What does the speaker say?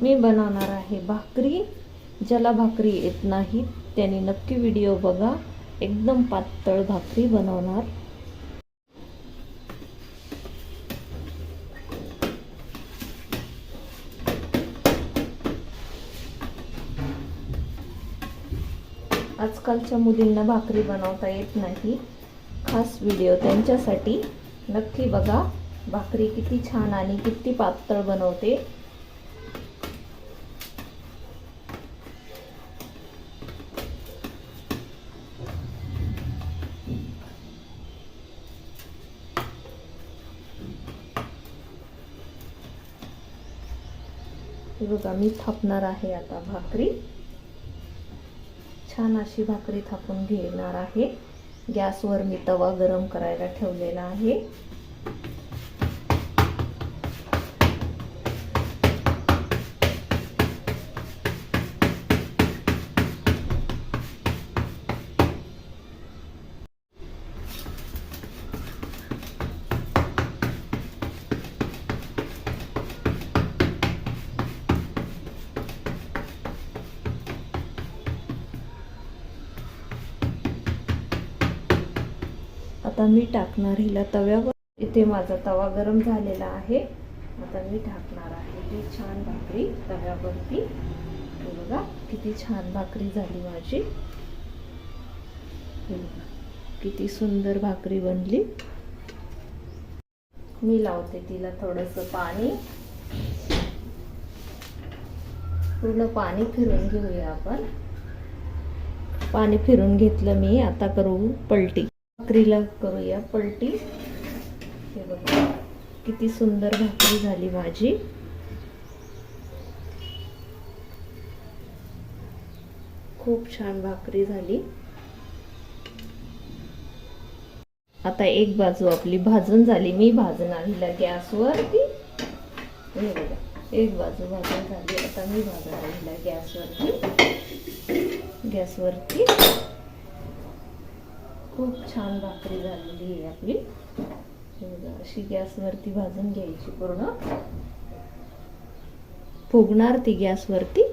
मी बनवणार आहे भाकरी. ज्याला भाकरी येत नाही त्यांनी नक्की व्हिडिओ बघा. एकदम पातळ भाकरी बनवणार. आजकालच्या मुलींना भाकरी बनवता येत नाही. खास व्हिडिओ त्यांच्यासाठी. नक्की बघा. भाकरी किती छान आणि किती पातळ बनवते. हे बघा मी थापणार आहे आता भाकरी. छान अशी भाकरी थापून घेणार आहे. गॅसवर मी तवा गरम करायला ठेवलेला आहे. आता मी टाकणार हिला तव्यावर. इथे माझा तवा गरम झालेला आहे. आता मी टाकणार आहे ही छान भाकरी तव्यावरती. बघा किती छान भाकरी झाली माझी. किती सुंदर भाकरी बनली. मी लावते तिला थोडंसं पाणी. पूर्ण पाणी फिरून घेऊया आपण. पाणी फिरून घेतलं मी आता करू पलटी. भाकरीला करूया पलटी. हे बघा किती सुंदर भाकरी झाली माझी. खूप छान भाकरी झाली. आता एक बाजू आपली भाजून झाली मी भाजणार हिला गॅसवरती. हे बघा एक बाजू भाजून झाली आता मी भाजणार हिला गॅसवरती. गॅसवरती. खूप छान भाकरी झालेली आहे आपली. अशी गॅसवरती भाजून घ्यायची पूर्ण. फुगणार ती गॅसवरती.